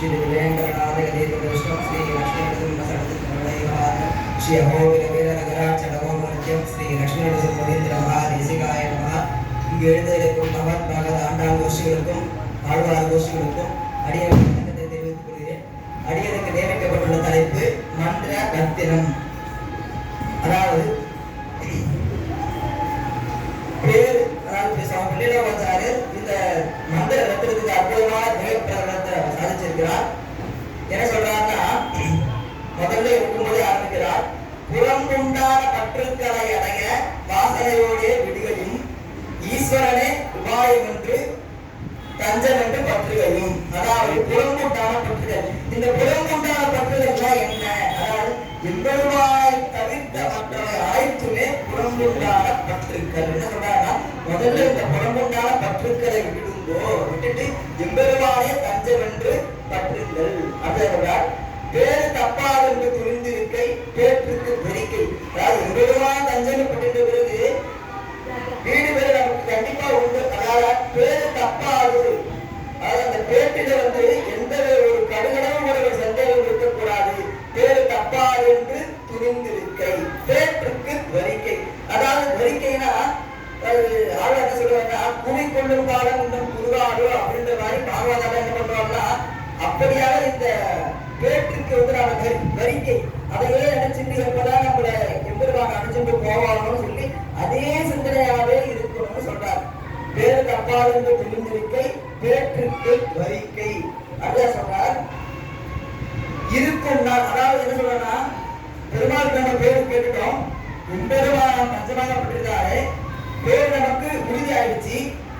ஸ்ரீ விவேங்கரநாத கதீபகிருஷ்ணம் ஸ்ரீ லக்ஷ்மீநரசிம்மசரத்திரமலைவாத ஸ்ரீ அகோபில வீரநகராட்ச நமோமர்த்தியம் ஸ்ரீ லக்ஷ்மீநரசிம்மதீந்திர மகாதேசிகாய நம இங்கு எழுந்திருக்கும் மகன் பகத ஆண்டாள் கோஷிகளுக்கும் ஆழ்வார் கோஷிகளுக்கும் அடியவன் தெரிவித்துக் கொள்கிறேன் அடியனுக்கு நியமிக்கப்பட்டுள்ள தலைப்பு மந்திர ரத்தினம் அதாவது பேர் அதாவது சுவாமி பிள்ளையாச்சாரு இந்த மந்திர ரத்தினத்துக்கு அற்புதமான புகைப்படத்தை சாதிச்சிருக்கிறார் என்ன சொல்றாருன்னா முதல்ல இருக்கும்போதே ஆரம்பிக்கிறார் புறம்புண்டான பற்றுக்களை அடைய வாசனையோடே விடுகையும் ஈஸ்வரனே உபாயம் என்று தஞ்சம் என்று பற்றுகையும் அதாவது புறம்புண்டான பற்றுகள் இந்த புறம்புண்டான பற்றுகள்லாம் என்ன? அதாவது எம்பெருமானை தவிர்த்த மற்றவை அனைத்துமே புறம்புண்டான பற்றுக்கள். என்ன சொல்றாங்கன்னா முதல்ல இந்த புறம்புண்டான பற்றுக்களை விடுங்கோ. விட்டுட்டு எம்பெருமானே தஞ்சம் என்று பற்றுங்கள் அப்படிங்கிறார் வேறு தப்பாது என்று துணிந்திருக்கை பேற்றுக்கு பெருக்கை அதாவது எம்பெருமான தஞ்சம் பட்டு பிறகு வீடு பேரு நமக்கு கண்டிப்பா உண்டு. அதாவது பேரு தப்பாது. அந்த பேட்டில வந்து எந்த ஒரு கடுகளவும் ஒரு சந்தேகம் இருக்கக்கூடாது. பேரு தப்பாது என்று துணிந்திருக்கை. பேற்றுக்கு வரிக்கை. அதாவது வரிக்கைனா ஆள் என்ன சொல்லுவாங்கன்னா குடி காலம் இன்னும் குருவாரோ அப்படின்ற மாதிரி பாகவதால என்ன பண்றோம்னா அப்படியாக இந்த பேற்றுக்கு வந்து நாம வரிக்கை. அதையே நினைச்சிட்டு எப்பதான் நம்மள எம்பெருமான் அணிச்சுட்டு போவாங்கன்னு சொல்லி அதே சிந்தனையாவே பேருக்கு சொல்றார் பேரு தப்பாது என்று தெரிந்திருக்கை பேற்றுக்கு வரிக்கை. அப்படியா சொல்றார் இருக்கும் நாள் அதாவது என்ன சொல்றேன்னா பெருமாள் நம்ம பேரு கேட்டுட்டோம். எம்பெருமான் பஞ்சமாகப்பட்டிருக்காரு பேர் நமக்கு உறுதி ஆயிடுச்சு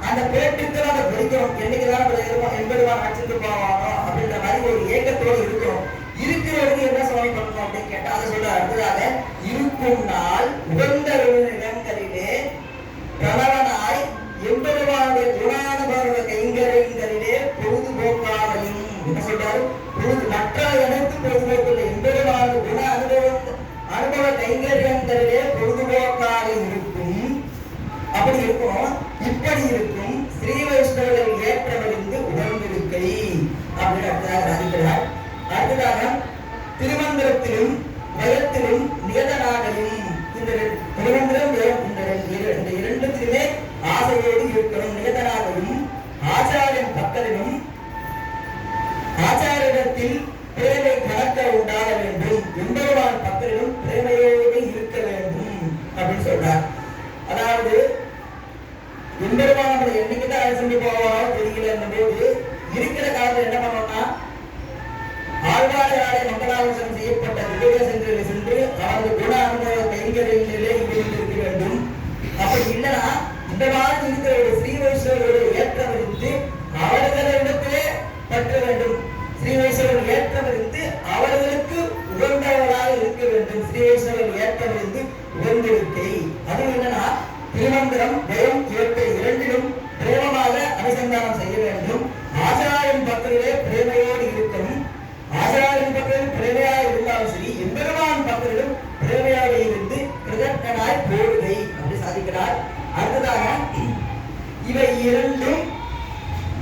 அந்த பேட்டுக்கு நம்ம படிக்கிறோம். என்னைக்குதான் நம்ம இருப்போம் எம்பெருமான் அழைச்சிட்டு போவானோ அப்படின்ற மாதிரி ஒரு ஏக்கத்தோடு இருக்கிறோம். இருக்கிறவருக்கு என்ன சுவாமி பண்ணணும் அப்படின்னு கேட்டா அதை சொல்ற அடுத்ததாக இருக்கும் நாள் உடல் எம்பெருமான் பக்கத்திலும் பிரேமையாக இருந்து கிருதக்கனாய் போடுகை அப்படி சாதிக்கிறார். அடுத்ததாக இவை இரண்டும்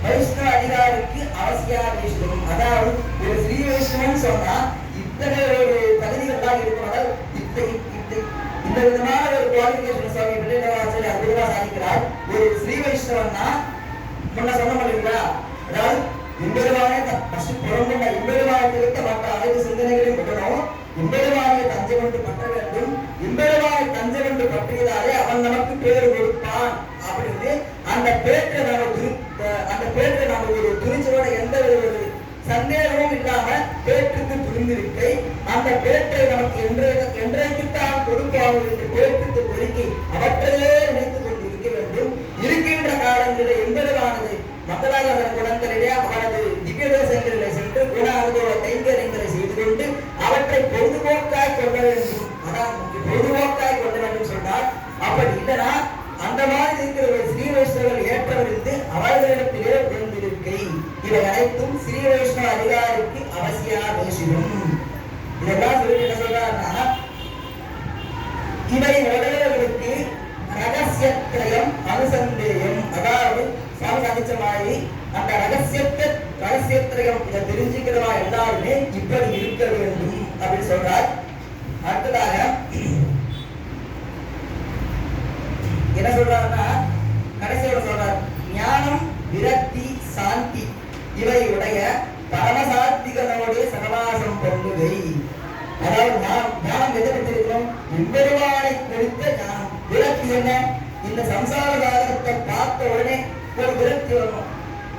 வைஷ்ணவ அதிகாரிக்கு அவசியாவேஷம் அதாவது ஒரு ஸ்ரீ வைஷ்ணவன் சொன்னா இத்தனை ஒரு தகுதிகள் தான் இருக்கும். அதாவது இந்த விதமான ஒரு குவாலிபிகேஷன் சுவாமி பிள்ளைவாசல் அற்புதமா சாதிக்கிறார். ஒரு ஸ்ரீ வைஷ்ணவன்னா முன்ன சொன்ன மாதிரிங்களா அதாவது எம்பெருமானே ஃபர்ஸ்ட் புறம்புண்ட எம்பெருமானத்திற்கு மற்ற அனைத்து சிந்தனைகளையும் விடணும். எம்பெருமானை தஞ்சம் என்று பற்ற வேண்டும். எம்பெருமானை தஞ்சம் என்று பற்றியதாலே அவன் நமக்கு பேர் கொடுப்பான் அப்படின்னு அந்த பேற்றை நாம அந்த பேற்றை நாம ஒரு துணிச்சலோட எந்த ஒரு சந்தேகமும் இல்லாம பேற்றுக்கு புரிந்திருக்கை. அந்த பேற்றை நமக்கு என்றைக்கு தான் கொடுப்பாங்க என்று பேற்றுக்கு ஒதுக்கி அவற்றையே நினைத்துக் கொண்டிருக்க வேண்டும். இருக்கின்ற காலங்களில் எம்பெருமானது மக்களாக குணங்களிலே அவனது திவ்ய தேசங்களிலே அதை பொழுதுபோக்காய் கொள்ள வேண்டும். அதான் பொழுதுபோக்காய் கொள்ள வேண்டும் சொன்னார் அப்படி இல்லைனா அந்த மாதிரி இருக்கிற ஒரு ஸ்ரீ வைஷ்ணவர் ஏற்றவரிருந்து அவர்களிடத்திலே பிறந்திருக்கை இவை அனைத்தும் ஸ்ரீ வைஷ்ணவ அதிகாரிக்கு அவசியாவேசியம் இதெல்லாம் சொல்லி என்ன சொல்றாருன்னா இவை உடையவர்களுக்கு ரகசியத்திரயம் அனுசந்தேயம். அதாவது சாமி சாதிச்ச மாதிரி அந்த ரகசியத்தை ரகசியத்திரயம் இதை தெரிஞ்சுக்கிறவா எல்லாருமே இப்படி இருக்க வேண்டும். அப்படின்னு சொல்றார். அடுத்ததாக என்ன சொல்றாருன்னா கடைசியோட சொல்றார். ஞானம் விரக்தி சாந்தி இவையுடைய பரமசாத்திகளோடு சகவாசம் கொண்டுவை அதாவது ஞானம் எதை பெற்றிருக்கிறோம்? எம்பெருமானை குறித்த ஞானம். விரக்தி என்ன? இந்த சம்சார ஜாதகத்தை பார்த்த உடனே ஒரு விரக்தி வரணும்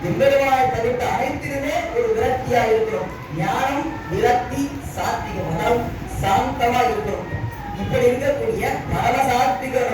எம்பெருமானை தவிர்த்து அனைத்திலுமே ஒரு விரக்தியா இருக்கிறோம். ஞானம் விரக்தி சாத்திகம் மனம் சாந்தமா இருக்கணும். இப்படி இருக்கக்கூடிய பரமசாத்திகரோடு சகவாசம்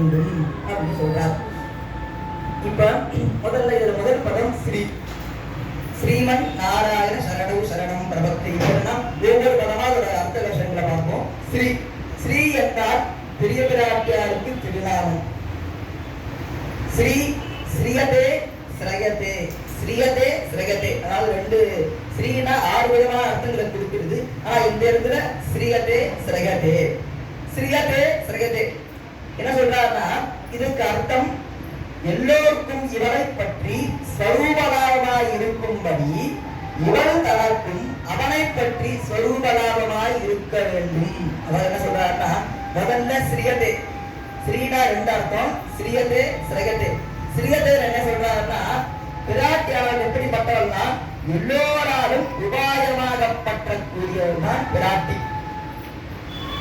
வேண்டும் அப்படின்னு சொல்றார் இப்ப முதல்ல இதுல முதல் பதம் ஸ்ரீ ஸ்ரீமன் நாராயண சரணம் சரணம் பிரபக்தி இதெல்லாம் ஒவ்வொரு பதமாக ஒரு அர்த்த லட்சங்களை பார்ப்போம். ஸ்ரீ ஸ்ரீ என்றால் பெரிய பிராட்டியாருக்கு திருநாமம். ஸ்ரீ ஸ்ரீயதே ஸ்ரயதே. ஸ்ரீயதே ஸ்ரயதே. அதாவது ரெண்டு ஸ்ரீனா ஆறு விதமான அர்த்தங்களை குறிப்பிடுது ஆனா இந்த இடத்துல ஸ்ரீயதே ஸ்ரயதே. ஸ்ரீயதே இதுக்கு அர்த்தம் எல்லோருக்கும் இவரை பற்றி சொரூபலாபமாய் இருக்கும்படி இவள் தனக்கும் அவனை பற்றி சொரூபலாபமாய் இருக்க வேண்டும். அவர் என்ன சொல்றாருன்னா முதல்ல ஸ்ரீயதே ஸ்ரீனா ரெண்டு அர்த்தம். ஸ்ரீயதே ஸ்ரகதே ஸ்ரீயதே என்ன சொல்றாருன்னா பிராட்டியாளர் தான் எல்லோராலும் உபாயமாக பற்றக்கூடியவள் தான் பிராட்டி.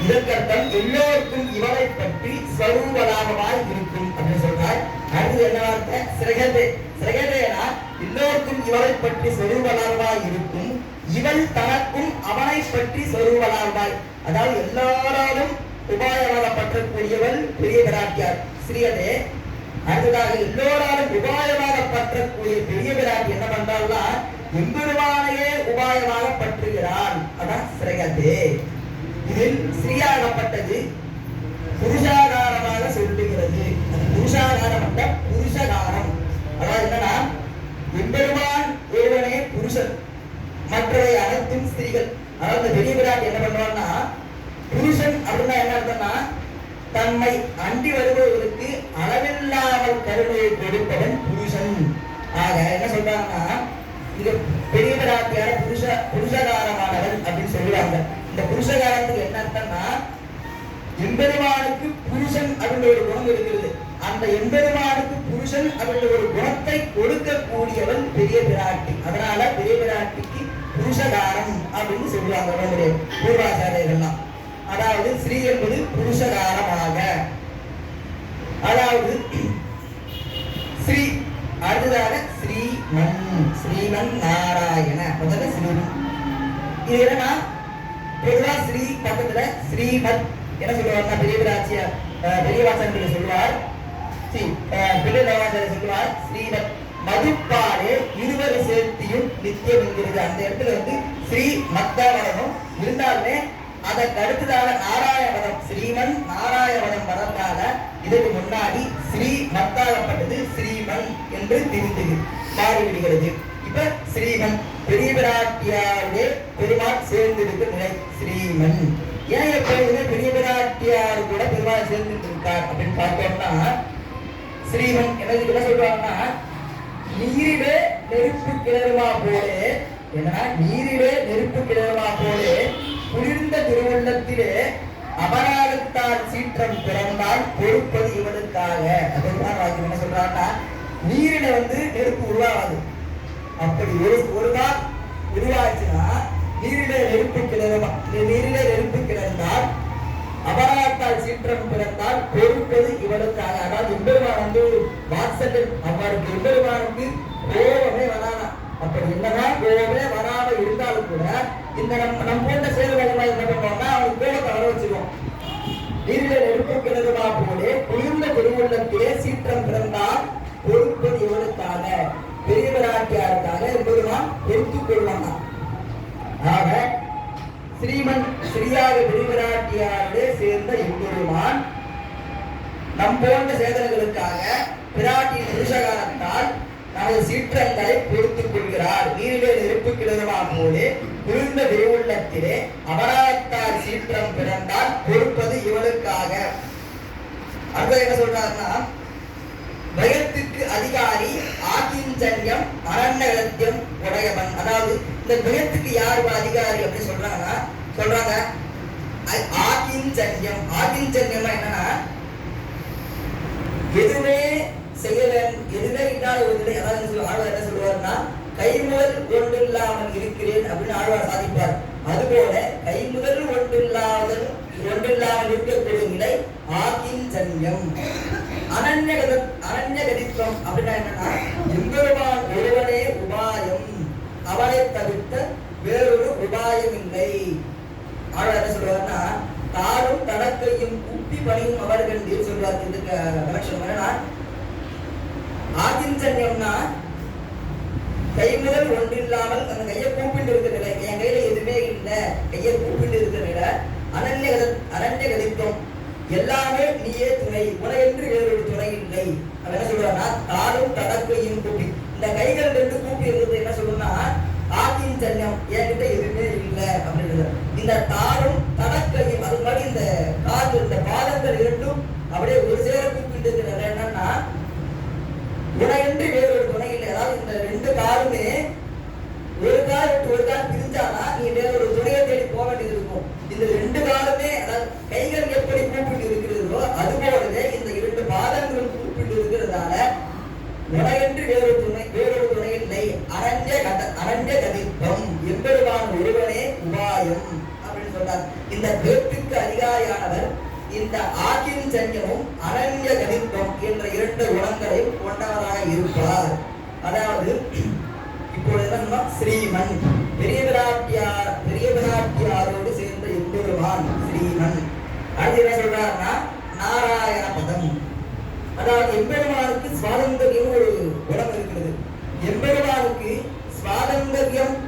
இதற்கர்த்தம் எல்லோருக்கும் இவளை பற்றி ஸ்வரூபலாபமாய் இருக்கும் அப்படின்னு சொல்றார். அடுத்து என்ன வார்த்தை? சிறகதே. சிறகதேனா எல்லோருக்கும் இவளை பற்றி ஸ்வரூபலாபமாய் இருக்கும் இவள் தனக்கும் அவனை பற்றி ஸ்வரூபலாபமாய் அதாவது எல்லாராலும் உபாயமாக பற்றக்கூடியவள் பெரிய பிராட்டியார் சிறியதே. அடுத்ததாக எல்லோராலும் உபாயமாக பற்றக்கூடிய பெரிய பிராட்டி என்ன பண்றாள்னா எம்பெருமானையே உபாயமாக பற்றுகிறான் அதான் சிறகதே. இதில் ஸ்ரீயாகப்பட்டது புருஷாகாரமாக சொல்லுகிறது. அது புருஷாகாரம். அல்ல புருஷகாரம் அதாவது என்னன்னா எம்பெருமான் ஒருவனே புருஷன். மற்றவை அனைத்தும் ஸ்திரீகள். அதாவது பெரிய பிராட்டி என்ன பண்ணுவான்னா புருஷன் அப்படின்னா என்ன அர்த்தம்னா தம்மை அண்டி வருபவர்களுக்கு அளவில்லாமல் கருணையை கொடுப்பவன் புருஷன். ஆக என்ன சொல்றாங்கன்னா இது பெரிய பிராட்டியார புருஷ புருஷகாரமானவன் அப்படின்னு சொல்லுவாங்க. இந்த புருஷகாரத்துக்கு என்ன அர்த்தம்னா எம்பெருமானுக்கு புருஷன் அப்படின்ற ஒரு குணம் இருக்கிறது. அந்த எம்பெருமானுக்கு புருஷன் அப்படின்ற ஒரு குணத்தை கொடுக்கக்கூடியவன் பெரிய பிராட்டி. அதனால பெரிய பிராட்டிக்கு புருஷகாரம் அப்படின்னு சொல்லுவாங்க நம்முடைய பூர்வாச்சாரியர்கள்லாம். அதாவது ஸ்ரீ என்பது புருஷகாரமாக. அதாவது ஸ்ரீ அடுத்ததாக ஸ்ரீமன் ஸ்ரீமன் நாராயண. முதல்ல ஸ்ரீமன். இது என்னன்னா இதுதான் ஸ்ரீ பக்கத்துல ஸ்ரீமத் என்ன சொல்லுவார்னா பெரியவராட்சிய பெரியவாசன் சொல்லுவார். ஸ்ரீ சொல்லுவார். ஸ்ரீமத் மதுப்பாடு இருவரு சேர்த்தியும் நித்தியம் என்கிறது. அந்த இடத்துல வந்து ஸ்ரீ மத்தாவனமும் இருந்தாலுமே அதற்கு அடுத்ததாக நாராயணவனம் ஸ்ரீமன் நாராயணவனம் வரந்தால இதற்கு முன்னாடி ஸ்ரீ மத்தாகப்பட்டது ஸ்ரீமன் என்று திரிந்தது. மாறிவிடுகிறது இப்ப ஸ்ரீமன் பெரியபிராட்டியாரே பெருமாள் சேர்ந்திருக்க நிலை ஸ்ரீமன். ஏன் எப்பொழுதுமே பெரியபிராட்டியார் கூட பெருமாள் சேர்ந்துட்டு இருக்கார் அப்படின்னு பார்த்தோம்னா ஸ்ரீமன் என்ன என்ன சொல்றாங்கன்னா நீரிலே நெருப்பு கிளறுமா போலே? என்னன்னா நீரிலே நெருப்பு கிளறுமா போலே? குளிர்ந்த திருவுள்ளத்திலே அபராதத்தால் சீற்றம் பிறந்தால் பொறுப்பது இவனுக்காக அப்படின்னு என்ன சொல்றாங்கன்னா நீரில வந்து நெருப்பு உருவாகாது. அப்படி ஒரு ஒரு நாள் உருவாச்சுன்னா நீரிலே நெருப்பு கிளறுமா நீரிலே நெருப்பு கிளர்ந்தால் அபராதத்தால் சீற்றம் பிறந்தால் பொறுப்பது இவனுக்காக அதாவது எம்பெருமான் வந்து வாட்ஸ்அப்பில் அவருக்கு எம்பெருமானுக்கு கோபமே வரானா அப்படி என்னதான் கோபமே வராம இருந்தாலும் கூட இந்த நம்ம நம்ம போன்ற செயல்களை என்ன பண்ணுவோம்னா அவனுக்கு கோபத்தை வர வச்சிருவோம் நீரில நெருப்பு கிணறுமா போலே குளிர்ந்த திருவுள்ளத்திலே சீற்றம் பிறந்தால் பொறுப்பது இவனுக்காக பெரியவராட்டியாருக்காக பெருமான் பொறுத்துக் கொள்ளலாம் ஆக ஸ்ரீமன் ஸ்ரீயாக பெரியவராட்டியாரோடு சேர்ந்த எம்பெருமான் நம் போன்ற சேதனங்களுக்காக பிராட்டியின் புருஷகாரத்தால் நமது சீற்றங்களை பொறுத்துக் கொள்கிறார். நீரிலே நெருப்பு கிளறுமா போலே குளிர்ந்த திருவுள்ளத்திலே அபராதத்தால் சீற்றம் பிறந்தால் பொறுப்பது இவளுக்காக. அடுத்த என்ன சொல்றாருன்னா பயத்துக்கு அதிகாரி ஆகிஞ்சன்யம் அரண்யம் உடையவன். அதாவது இந்த குணத்துக்கு யார் அதிகாரி அப்படின்னு சொல்றாங்கன்னா சொல்றாங்க ஆகிஞ்சன்யம் ஆகிஞ்சன்யம்னா என்னன்னா எதுவுமே செய்யல எதுவுமே இல்லாத ஒரு நிலை. அதாவது ஆழ்வார் என்ன சொல்லுவார்னா கைமுதல் ஒன்றில்லாமல் இருக்கிறேன் அப்படின்னு ஆழ்வார் சாதிப்பார். அதுபோல கைமுதல் ஒன்றில்லாமல் ஒன்றில்லாமல் இருக்கக்கூடிய நிலை ஆகிஞ்சன்யம் அனன்யகத அனன்யகதித்வம் அப்படின்னா என்னன்னா எம்பெருமான் ஒருவனே உபாயம். அவனை தவிர்த்த வேறொரு உபாயம் இல்லை ஆழ்வார் என்ன சொல்றாருன்னா தாரும் தடக்கையும் குப்பி பணியும் அவர்கள் என்று சொல்றார். இந்த கனெக்ஷன் என்னன்னா ஆதிஞ்சன்யம்னா கை முதல் ஒன்றில்லாமல் அந்த கையை கூப்பிட்டு இருக்கிற நிலை. என் கையில எதுவுமே இல்லை. கையை கூப்பிட்டு இருக்கிற நிலை. அனன்ய அனன்ய எல்லாமே நீயே துணை. உனக்கென்று வேறொரு துணை இல்லை. அவன் என்ன சொல்றான்னா தாளும் தடக்கையும் கூப்பி இந்த கைகள் ரெண்டு கூப்பி இருந்தது என்ன சொல்லணும்னா ஆதின் சன்யம் என்கிட்ட எதுவுமே இல்லை அப்படின்றது. இந்த தாளும் தடக்கையும் அது மாதிரி இந்த காது இந்த பாதங்கள் இரண்டும் அப்படியே ஒரு சேர கூப்பிட்டு இருக்கிற என்னன்னா துணையின்றி வேறொரு துணை இல்லை. அதாவது இந்த ரெண்டு காலுமே ஒரு கால் விட்டு ஒரு கால் பிரிந்து queríamos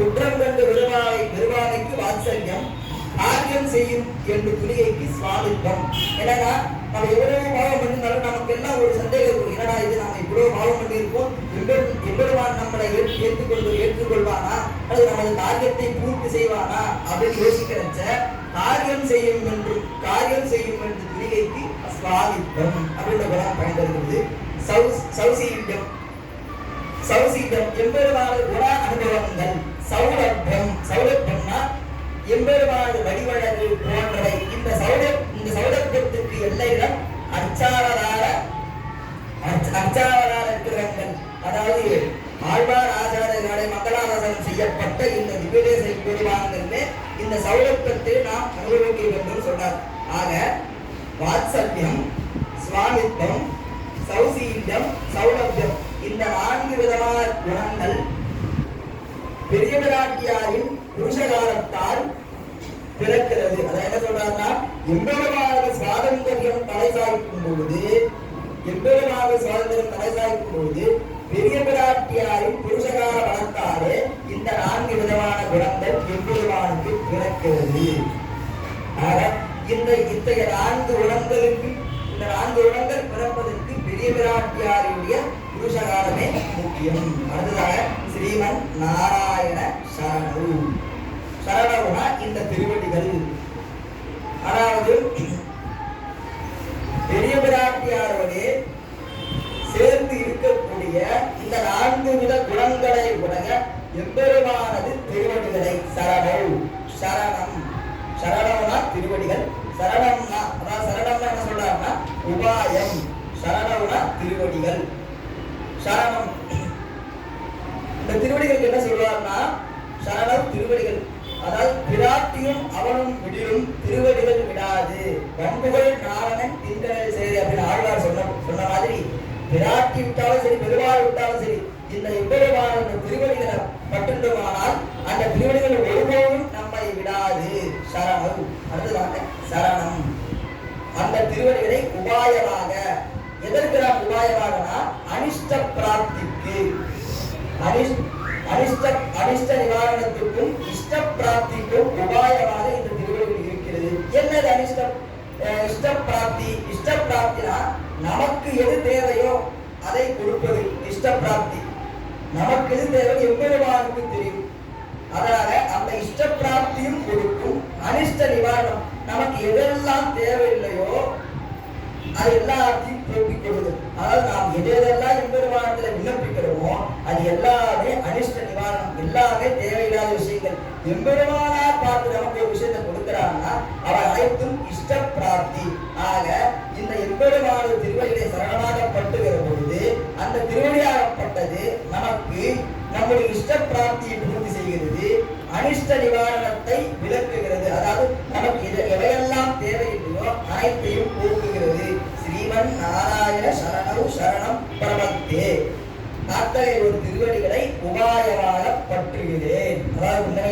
குற்றம் கண்டு விரும்பாமை விரும்பாமைக்கு வாத்சல்யம் ஆர்யம் செய்யும் என்று புலிகைக்கு சுவாதிப்பம் என்னன்னா நம்ம எவ்வளவு பாவம் பண்ணிருந்தாலும் நமக்கு எல்லாம் ஒரு சந்தேகம் இருக்கும் என்னடா இது நாம இவ்வளவு பாவம் பண்ணியிருக்கோம்? எவ்வளவான் நம்மளை ஏற்று- ஏற்றுக்கொண்டு ஏற்றுக்கொள்வானா? அது நமது காரியத்தை பூர்த்தி செய்வானா? அப்படின்னு யோசிக்கிறச்ச காரியம் செய்யும் என்று காரியம் செய்யும் என்று புலிகைக்கு சுவாமித்வம் அப்படின்ற குணம் பயன்படுகிறது சௌ சௌசீட்டம் சௌசீகம் எம்பெருமான குண அனுபவங்கள். சௌலபியம் சௌலபியம்னா எம்பெருமானது வடிவழகு போன்றவை. இந்த சௌல இந்த சௌலபியத்துக்கு எல்லையிடம் அர்ச்சாவதார அர்ச்ச- அர்ச்சாவதார கிரகங்கள் அதாவது ஆழ்வார் ஆச்சாரர்களை மங்களாதாசனம் செய்யப்பட்ட இந்த திவ்யதேச பெருமானங்களிலே இந்த சௌலபியத்தை நாம் அனுபவி வாத்சல்யம் சுவாமித்வம் சௌசீல்யம் சௌலபியம் இந்த நான்கு விதமான குணங்கள் பெரிய பிராட்டியாரின் புருஷகாரத்தால் பிறக்கிறது. அதான் என்ன சொல்றாருன்னா எம்பெருமாக சுவாதந்திரம் தலை சாய்க்கும் பொழுது எம்பெருமாக சுவாதந்திரம் தலை சாய்க்கும் பொழுது பெரிய பிராட்டியாரின் புருஷகார பலத்தாலே இந்த நான்கு விதமான குணங்கள் எம்பெருமானுக்கு பிறக்கிறது. ஆக இந்த இத்தகைய நான்கு குணங்களுக்கு இந்த நான்கு குணங்கள் பிறப்பதற்கு பெரிய பிராட்டியாருடைய புருஷகாரமே முக்கியம். அடுத்ததாக ஸ்ரீமன் நாராயண சரணு சரணவுனா இந்த திருவடிகள். அதாவது பெரிய பிராட்டியாரோடு சேர்ந்து இருக்கக்கூடிய இந்த நான்கு வித குணங்களை உடைய எம்பெருமானது திருவடிகளை சரணம். சரணம். சரணம்னா திருவடிகள். சரணம்னா அதாவது சரணம்னா என்ன சொல்றாருன்னா உபாயம். சரணம்னா திருவடிகள். சரணம் இந்த திருவடிகளுக்கு என்ன சொல்றாருன்னா சரணம் திருவடிகள். அதாவது பிராட்டியும் அவனும் விடிலும் திருவடிகள் விடாது. பண்புகள் நாரணன் இந்த நமக்கு எது தேவையோ அதை கொடுப்பது இஷ்ட பிராப்தி நமக்கு எது தேவை எம்பெருமானுக்கு தெரியும். அதனால அந்த இஷ்ட பிராப்தியும் கொடுக்கும். அனிஷ்ட நிவாரணம் நமக்கு எதெல்லாம் தேவையில்லையோ அது எல்லாத்தையும் போக்கிக் கொள்வது. அதாவது நாம் எதெல்லாம் எம்பெருமானத்துல விண்ணப்பிக்கிறோமோ அது எல்லாமே அனிஷ்ட நிவாரணம். எல்லாமே தேவையில்லாத விஷயங்கள். எம்பெருமானா பார்த்து நமக்கு ஒரு விஷயத்தை கொடுக்கிறாங்கன்னா அவர் அனைத்தும் இஷ்ட பிராப்தி ஆக இந்த எம்பெருமான திருவடியை சரணமாகப்பட்டுகிற பொழுது அந்த திருவடியாகப்பட்டது நமக்கு நம்முடைய இஷ்ட பிராப்தியை பூர்த்தி செய்கிறது அனிஷ்ட நிவாரணத்தை விளக்குகிறது. அதாவது நமக்கு இதை எவையெல்லாம் தேவையில்லையோ அனைத்தையும் போக்குகிறது. ஸ்ரீமன் நாராயண சரணவு சரணம் பிரபத்தே அத்தகைய ஒரு திருவடிகளை உபாயமாக பற்றுகிறேன். அதாவது உண்மை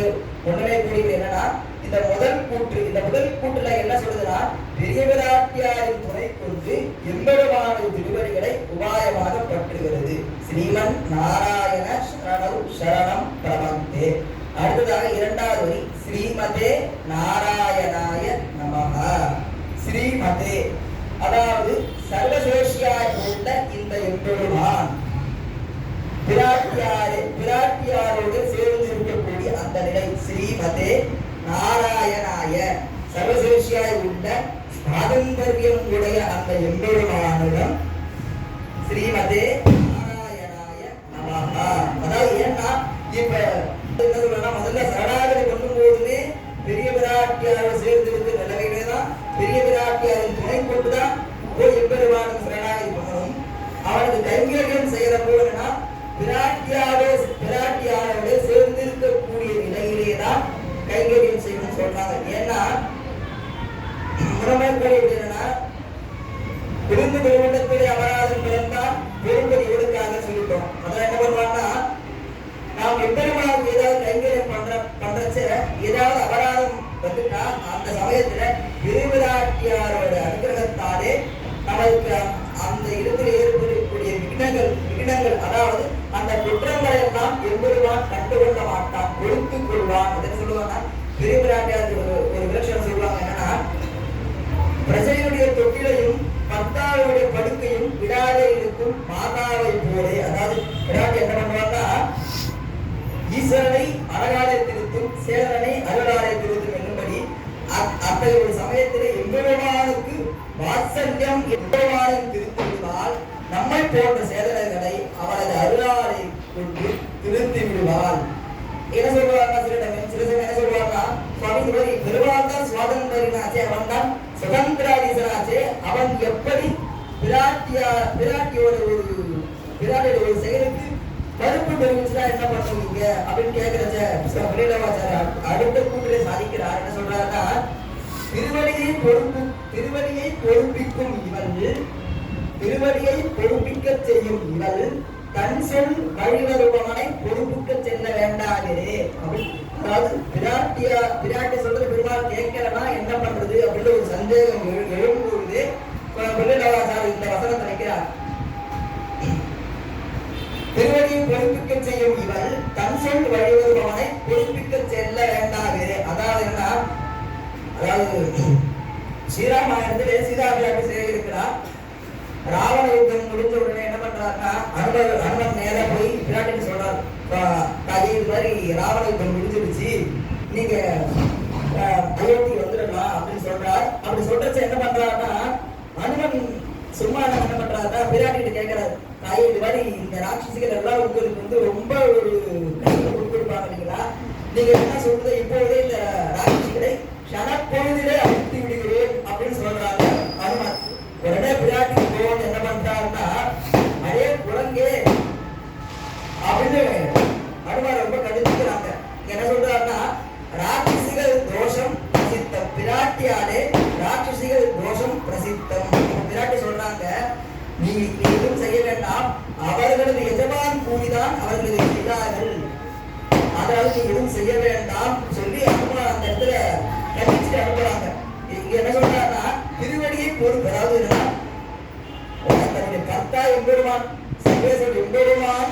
உண்மை கூறுகிறது என்னன்னா இந்த முதல் கூற்று இந்த முதல் கூற்றுல சொல்கிறார் பெரிய விராட்டியாரின் துணை கொண்டு எம்பெருமான திருவடிகளை உபாயமாக பற்றுகிறது. ஸ்ரீமன் நாராயண சரணவு சரணம் பிரபந்தே. அடுத்ததாக இரண்டாவது வரி ஸ்ரீமதே நாராயணாய நமக ஸ்ரீமதே. அதாவது சர்வசேஷியாய் உள்ள இந்த எம்பெருமான் பிராட்டியாரே பிராட்டியாரோடு சேர்ந்து இருக்கக்கூடிய அந்த நிலை ஸ்ரீமதே நாராயணாய சர்வசேஷியாய் உள்ள பாரம்பரியம் உடைய அந்த எம்பெருமானிடம் ஸ்ரீமதே நாராயணாய நமகா அதாவது ஏன்னா இப்ப என்ன முதல்ல சரணாகதி பண்ணும் போதுமே பெரிய பிராட்டியாரோட சேர்ந்து இருந்து நிலவையிலே தான் பெரிய பிராட்டியாரின் துணை கொண்டுதான் போய் எம்பெருமானும் சரணாகதி பண்ணணும். அவனுக்கு கைங்கரியம் செய்யற போதுனா பிராட்டியாரோ பிராட்டியாரோட சேர்ந்திருக்கக்கூடிய நிலையிலே தான் கைங்கரியம் செய்யணும்னு சொல்றாங்க. ஏன்னா முறைமைப்படி என்னன்னா விருந்து பெருமண்டத்திலே அபராதம் பிறந்தால் பெரும்பதி இவருக்காக சொல்லிட்டோம் அதான் என்ன பண்ணுவாங்கன்னா நாம் எம்பெருமாவுக்கு ஏதாவது கைங்கரியம் பண்ற பண்றச்ச ஏதாவது அபராதம் வந்துட்டா அந்த சமயத்துல விருவிராட்டியாரோட அனுகிரகத்தாலே நமக்கு அந்த இடத்தில் ஏற்படக்கூடிய விக்னங்கள் விக்னங்கள் அதாவது ஈஸ்வரனை அழகாலே திருத்தும் சேரனை அருளாலே திருத்தும் என்னும்படி அத்தகைய ஒரு சமயத்திலே எம்பெருமானுக்கு வாத்சல்யம் எம்பெருமானும் திருத்துவதால் நம்மை போன்ற சேதனர்களை அவரது அருளாலை கொண்டு திருத்தி விடுவாள் என்ன சொல்லுவாருன்னா சில சமயம் சில சமயம் என்ன சொல்லுவாருன்னா சுவாமி இந்த பெருமாள் தான் சுவாதந்திரனாச்சே அவன் தான் சுதந்திராதீசனாச்சே அவன் எப்படி பிராட்டியா பிராட்டியோட ஒரு பிராட்டியோட ஒரு செயலுக்கு கருப்பு தெரிவிச்சுட்டா என்ன பண்ணுவீங்க? அப்படின்னு கேட்கிறச்ச வெளியிலவாச்சார அடுத்த கூட்டிலே சாதிக்கிறார். என்ன சொல்றாருன்னா திருவடியை பொறுப்பு திருவடியை பொறுப்பிக்கும் இவள் திருவடியை பொறுப்பிக்க செய்யும் இவள் தன் சொல் வழிவருபவனை பொறுப்புக்க செல்ல வேண்டாகிறே அதாவது பிராட்டியா பிராட்டி சொல்றது பெருமாள் கேட்கலன்னா என்ன பண்றது? அப்படின்னு ஒரு சந்தேகம் எழு- எழும்பொழுது இந்த வசனத்தை நினைக்கிறார். திருவடியை பொறுப்பிக்க செய்யும் இவள் தன் சொல் வழிவருபவனை பொறுப்பிக்க செல்ல வேண்டாது அதாவது என்ன? அதாவது ஸ்ரீராமாயணத்திலே சீதா செய்திருக்கிறார். ராவண யுத்தம் முடிஞ்ச உடனே என்ன பண்றாருன்னா அனுமன் அருணன் நேர போய் பிராட்டிக்கு சொல்றார். "பா- இது மாதிரி ராவண யுத்தம் முடிஞ்சிருச்சு நீங்க அயோத்தி வந்துடலாம் அப்படின்னு சொல்றார். அப்படி சொல்றச்ச என்ன பண்றாருன்னா அனுமன் சும்மா என்ன என்ன பண்றாருன்னா பிராட்டிகிட்ட கேட்கிறாரு. தாயே இந்த மாதிரி இந்த ராட்சசிகள் எல்லாம் உங்களுக்கு வந்து ரொம்ப ஒரு கஷ்டம் கொடுத்துருப்பாங்க இல்லைங்களா? நீங்க என்ன சொல்றது? இப்பொழுதே இந்த ராட்சசிகளை கணப்பொழுதிலே அழித்து விடுகிறேன் அப்படின்னு சொல்றாங்க அனுமன் உடனே பிராட்டி போன் என்ன பண்றாருன்னா அடே குரங்கே! அப்படின்னு அனுமார் ரொம்ப கடிச்சுக்கிறாங்க என்ன சொல்றாருன்னா ராட்சசிகள் தோஷம் பிரசித்தம். பிராட்டியாலே ராட்சசிகள் தோஷம் பிரசித்தம். பிராட்டி சொல்றாங்க. நீ எதுவும் வேண்டாம். அவர்களது எஜமான் கூறிதான் அவர்களது செய்தார்கள் அதாவது நீ எதுவும் செய்ய வேண்டாம். சொல்லி அனுப்பலாம் அந்த இடத்துல. கண்டிச்சுட்டு அனுப்புறாங்க இங்க என்ன சொல்றாங்கன்னா திருவடியை பொறுப்பு அதாவது என்னன்னா தன்னுடைய கர்த்தா எம்பெருமான் சர்வேஸ்வரர் எம்பெருமான்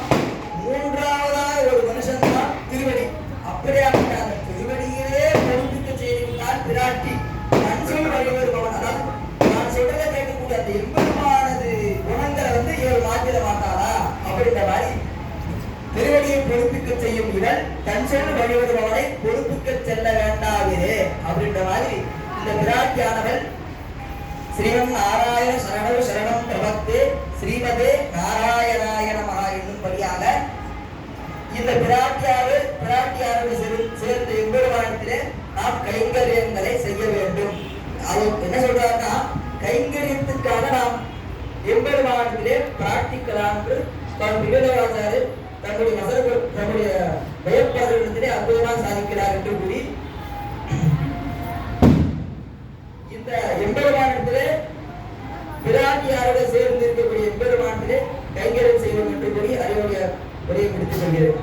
மூன்றாவதாக ஒரு மனுஷன் தான் திருவடி. அப்படியாப்பட்ட அந்த திருவடியிலே பொறுப்பிக்க செய்திருந்தார் பிராட்டி மனுஷன் வழிவர் பவன் அதாவது நான் சொல்றதை கேட்கக்கூடிய அந்த எம்பெருமானது குணங்களை வந்து இவர் மாற்றிட மாட்டாரா அப்படின்ற மாதிரி திருவடியை பொறுப்புக்கு செய்யும் இவன் தன் சொல் வழிவருபவனை பொறுப்புக்கு செல்ல வேண்டாவிரே அப்படின்ற மாதிரி இந்த பிராட்டியானவள் ஸ்ரீமன் நாராயண சரணம் சரணம் பிரபத்து ஸ்ரீமதே நாராயணாய நமஹ என்னும்படியாக இந்த பிராட்டியாறு பிராட்டியாரோடு சேர்ந்த எம்பெருமானத்திலே நாம் கைங்கரியங்களை செய்ய வேண்டும். அது என்ன சொல்றாருன்னா கைங்கரியத்துக்காக நாம் எம்பெருமானத்திலே பிரார்த்திக்கலாம் என்று தங்களுடைய தன்னுடைய வசனங்கள் தன்னுடைய பயப்பாளர்களிடத்திலே அற்புதமாக சாதிக்கிறார் என்று கூறி இந்த எம்பெருமானத்திலே பிராட்டியாரோட சேர்ந்து இருக்கக்கூடிய எம்பெருமானத்திலே கைங்கரியம் செய்வோம் என்று கூறி அறிவுடைய உரையை முடித்துக் கொள்கிறேன்.